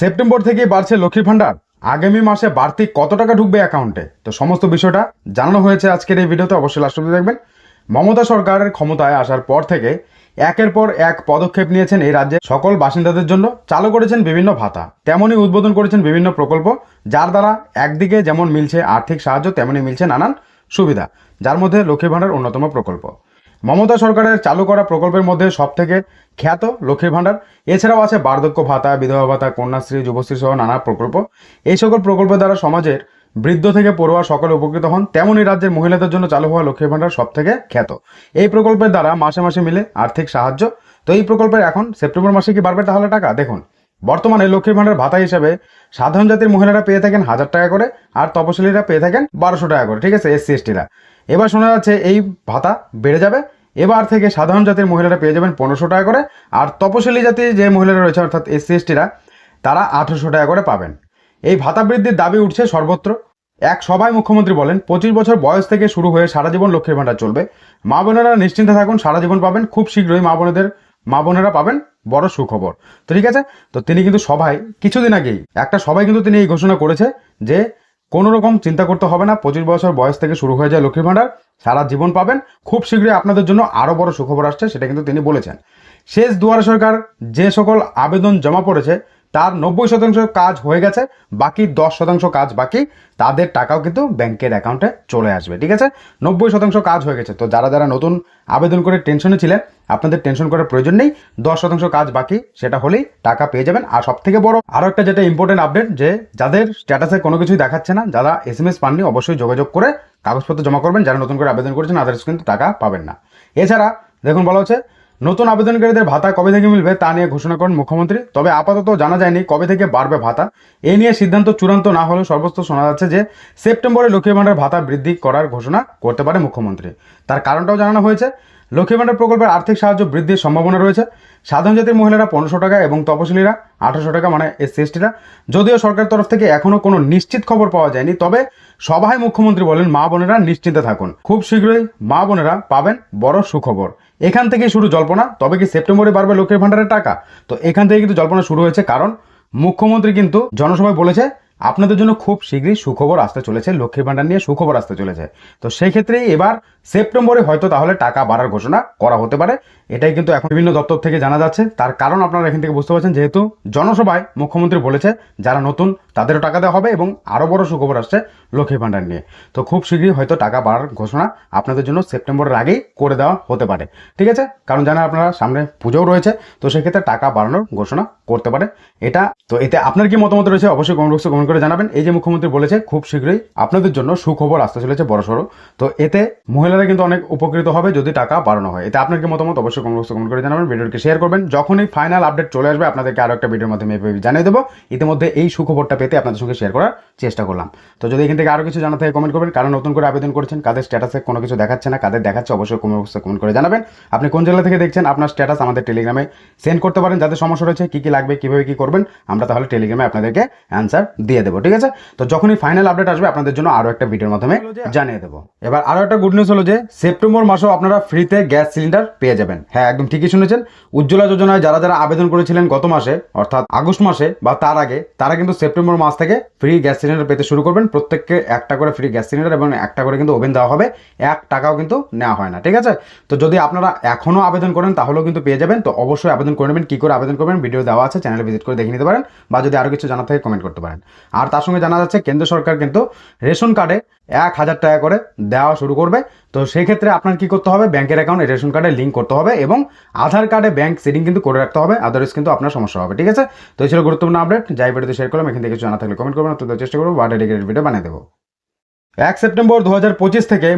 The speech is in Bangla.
সেপ্টেম্বর থেকেই বাড়ছে লক্ষ্মীর ভান্ডার আগামী মাসে বাড়তি কত টাকা ঢুকবে অ্যাকাউন্টে? তো সমস্ত বিষয়টা জানানো হয়েছে আজকের এই ভিডিওতে, অবশ্যই লাস্ট অব্দি দেখবেন। মমতা সরকারের ক্ষমতায় আসার পর থেকে একের পর এক পদক্ষেপ নিয়েছেন এই রাজ্যে সকল বাসিন্দাদের জন্য। চালু করেছেন বিভিন্ন ভাতা, তেমনই উদ্বোধন করেছেন বিভিন্ন প্রকল্প, যার দ্বারা একদিকে যেমন মিলছে আর্থিক সাহায্য, তেমনই মিলছে নানান সুবিধা, যার মধ্যে লক্ষ্মী ভাণ্ডার অন্যতম প্রকল্প। মমতা সরকারের চালু করা প্রকল্পের মধ্যে সব থেকে খ্যাত লক্ষ্মীর ভাণ্ডার। এছাড়াও আছে বার্ধক্য ভাতা, বিধবা ভাতা, কন্যাশ্রী, যুবশ্রী সহ নানা প্রকল্প। এই সকল প্রকল্পের দ্বারা সমাজের বৃদ্ধ থেকে পড়ুয়া সকলে উপকৃত হন। তেমনই রাজ্যের মহিলাদের জন্য চালু হওয়া লক্ষ্মীর ভাণ্ডার সব থেকে খ্যাত। এই প্রকল্পের দ্বারা মাসে মাসে মিলে আর্থিক সাহায্য। তো এই প্রকল্পের এখন সেপ্টেম্বর মাসে কি বাড়বে তাহলে টাকা? দেখুন। বর্তমানে লক্ষ্মীর ভাণ্ডার ভাতা হিসেবে সাধারণ জাতির মহিলারা পেয়ে থাকেন হাজার টাকা করে আর তপশিলীরা পেয়ে থাকেন বারোশো টাকা করে, ঠিক আছে এসসি এসটিরা এবার শোনা যাচ্ছে এই ভাতা বেড়ে যাবে, এবার থেকে সাধারণ জাতির মহিলারা পেয়ে যাবেন পনেরোশো টাকা করে, আর তপশিলি জাতির যে মহিলারা রয়েছে, অর্থাৎ এসসি এসটিরা তারা আঠেরোশো টাকা করে পাবেন। এই ভাতা বৃদ্ধির দাবি উঠছে সর্বত্র। এক সভায় মুখ্যমন্ত্রী বলেন, পঁচিশ বছর বয়স থেকে শুরু হয়ে সারা জীবন লক্ষ্মীর ভাণ্ডার চলবে। মা বোনেরা নিশ্চিন্তে থাকুন, সারা জীবন পাবেন, খুব শীঘ্রই মা বোনেদের মা বোনেরা পাবেন বড় সুখবর। তো ঠিক আছে? তো তিনি কিন্তু সবাই কিছুদিন আগেই, একটা সবাই কিন্তু তিনি এই ঘোষণা করেছে যে কোনো রকম চিন্তা করতে হবে না, পঁচিশ বছর বয়স থেকে শুরু হয়ে যায় লক্ষ্মীর ভাণ্ডার, সারা জীবন পাবেন। খুব শীঘ্রই আপনাদের জন্য আরও বড় সুখবর আসছে, সেটা কিন্তু তিনি বলেছেন। শেষ দুয়ারে সরকার যে সকল আবেদন জমা পড়েছে তার নব্বই শতাংশ কাজ হয়ে গেছে, বাকি দশ শতাংশ কাজ বাকি, তাদের টাকাও কিন্তু ব্যাংকের অ্যাকাউন্টে চলে আসবে, ঠিক আছে? নব্বই শতাংশ কাজ হয়ে গেছে। তো যারা যারা নতুন আবেদন করে টেনশনে ছিলেন, আপনাদের টেনশন করার প্রয়োজন নেই, দশ শতাংশ কাজ বাকি, সেটা হলেই টাকা পেয়ে যাবেন। আর সব থেকে বড় আরও একটা যেটা ইম্পর্টেন্ট আপডেট যে যাদের স্ট্যাটাসে কোনো কিছুই দেখাচ্ছে না, যারা এস এম এস পাননি, অবশ্যই যোগাযোগ করে কাগজপত্র জমা করবেন। যারা নতুন করে আবেদন করেছেন আদার্স কিন্তু টাকা পাবেন না। এছাড়া, দেখুন বলা হচ্ছে নতুন আবেদনকারীদের ভাতা কবে থেকে মিলবে তা নিয়ে ঘোষণা করেন মুখ্যমন্ত্রী। তবে আপাতত জানা যায়নি কবে থেকে বাড়বে ভাতা। এ নিয়ে সিদ্ধান্ত চূড়ান্ত না হলেও সর্বস্ত শোনা যাচ্ছে যে সেপ্টেম্বরে লক্ষ্মী ভাণ্ডার ভাতা বৃদ্ধি করার ঘোষণা করতে পারে মুখ্যমন্ত্রী। তার কারণটাও জানানো হয়েছে, লক্ষ্মী ভাণ্ডার প্রকল্পের আর্থিক সাহায্য বৃদ্ধির সম্ভাবনা রয়েছে। সাধারণ জাতির মহিলারা পনেরোশো টাকা এবং তপশিলীরা আঠারোশো টাকা মানে এসসি এসটিরা যদিও সরকারের তরফ থেকে এখনও কোনো নিশ্চিত খবর পাওয়া যায়নি, তবে সভায় মুখ্যমন্ত্রী বলেন, মা বোনেরা নিশ্চিন্তে থাকুন। খুব শীঘ্রই মা বোনেরা পাবেন বড় সুখবর। এখান থেকেই শুরু জল্পনা। তবে কি সেপ্টেম্বরে বাড়বে লক্ষ্মীর ভাণ্ডারের টাকা? তো এখান থেকে কিন্তু জল্পনা শুরু হয়েছে, কারণ মুখ্যমন্ত্রী কিন্তু জনসভায় বলেছে, আপনাদের জন্য খুব শীঘ্রই সুখবর আসতে চলেছে, লক্ষ্মীর ভাণ্ডার নিয়ে সুখবর আসতে চলেছে। তো সেই ক্ষেত্রেই এবার সেপ্টেম্বরে হয়তো তাহলে টাকা বাড়ার ঘোষণা করা হতে পারে। এটাই কিন্তু এখন বিভিন্ন দপ্তর থেকে জানা যাচ্ছে। তার কারণ আপনারা এখান থেকে বুঝতে পারছেন, যেহেতু জনসভায় মুখ্যমন্ত্রী বলেছে, যারা নতুন তাদেরও টাকা দেওয়া হবে এবং আরও বড় সুখবর আসছে লক্ষ্মীর ভাণ্ডার নিয়ে। তো খুব শীঘ্রই হয়তো টাকা বাড়ার ঘোষণা আপনাদের জন্য সেপ্টেম্বরের আগেই করে দেওয়া হতে পারে। ঠিক আছে? কারণ জানেন আপনারা সামনে পুজোও রয়েছে, তো সেক্ষেত্রে টাকা বাড়ানোর ঘোষণা করতে পারে। এটা, তো এতে আপনার কি মতামত রয়েছে অবশ্যই কমেন্ট বক্সে কমেন্ট করে জানাবেন। এই যে মুখ্যমন্ত্রী বলেছে, খুব শীঘ্রই আপনাদের জন্য সুখবর আসতে চলেছে বড়সড় তো এতে মহিলারা কিন্তু অনেক উপকৃত হবে যদি টাকা বাড়ানো হয়। এতে আপনার কি মতামত অবশ্যই কমেন্ট বক্সে কমেন্ট করে জানাবেন ভিডিওকে শেয়ার করবেন। যখনই ফাইনাল আপডেট চলে আসবে, আপনাদেরকে আরও একটা ভিডিওর মাধ্যমে জানিয়ে দেবো। ইতিমধ্যে এই সুখবরটা পেতে আপনাদের সঙ্গে শেয়ার করার চেষ্টা করলাম। তো যদি এখান থেকে আরও কিছু জানা থাকে কমেন্ট করবেন। কারণ নতুন করে আবেদন করেছেন কাদের স্ট্যাটাসে কোনো কিছু দেখাচ্ছে না কাদের দেখাচ্ছে অবশ্যই কমেন্ট বক্সে কমেন্ট করে জানাবেন। আপনি কোন জেলা থেকে দেখছেন আপনার স্ট্যাটাস আমাদের টেলিগ্রামে সেন্ড করতে পারেন। যাদের সমস্যা রয়েছে কী কী লাগবে কীভাবে কী করবেন আমরা তাহলে টেলিগ্রামে আপনাদেরকে অ্যান্সার দিয়ে দেবো ঠিক আছে? তো যখনই ফাইনাল আপডেট আসবে আপনাদের জন্য আরও একটা ভিডিওর মাধ্যমে জানিয়ে দেবো। এবার আরও একটা গুড নিউজ হলো যে সেপ্টেম্বর মাসেও আপনারা ফ্রিতে গ্যাস সিলিন্ডার পেয়ে যাবেন। হ্যাঁ একদম ঠিকই শুনেছেন। উজ্জ্বলা যোজনায় যারা যারা আবেদন করেছিলেন গত মাসে অর্থাৎ আগস্ট মাসে বা তার আগে তারা কিন্তু সেপ্টেম্বর মাস থেকে ফ্রি গ্যাস সিলিন্ডার পেতে শুরু করবেন। প্রত্যেককে একটা করে ফ্রি গ্যাস সিলিন্ডার এবং একটা করে কিন্তু ওভেন দেওয়া হবে। এক টাকাও কিন্তু নেওয়া হয় না, ঠিক আছে? তো যদি আপনারা এখনও আবেদন করেন, তাহলেও কিন্তু পেয়ে যাবেন। তো অবশ্যই আবেদন করে নেবেন। কী করে আবেদন করবেন? ভিডিও দেওয়া আছে চ্যানেলে ভিজিট করে দেখে নিতে পারেন বা যদি আরও কিছু জানা থাকে কমেন্ট করতে পারেন। আর তার সঙ্গে জানা যাচ্ছে, কেন্দ্র সরকার কিন্তু রেশন কার্ডে এক হাজার টাকা করে দেওয়া শুরু করবে। তো সেই ক্ষেত্রে আপনার কি করতে হবে? ব্যাংকের অ্যাকাউন্ট রেশন কার্ডে লিঙ্ক করতে হবে এবং আধার কার্ডে ব্যাংক সেটিং কিন্তু করে রাখতে হবে। আদারওয়াইজ কিন্তু আপনার সমস্যা হবে, ঠিক আছে? তো এই ছিল গুরুত্বপূর্ণ আপডেট যাই ভিডিওতে শেয়ার করলাম, এখান থেকে কিছু জানা থাকলে কমেন্ট করবেন। তো চেষ্টা করব ভিডিও বানিয়ে দেবো। এক সেপ্টেম্বর দু হাজার পঁচিশ থেকে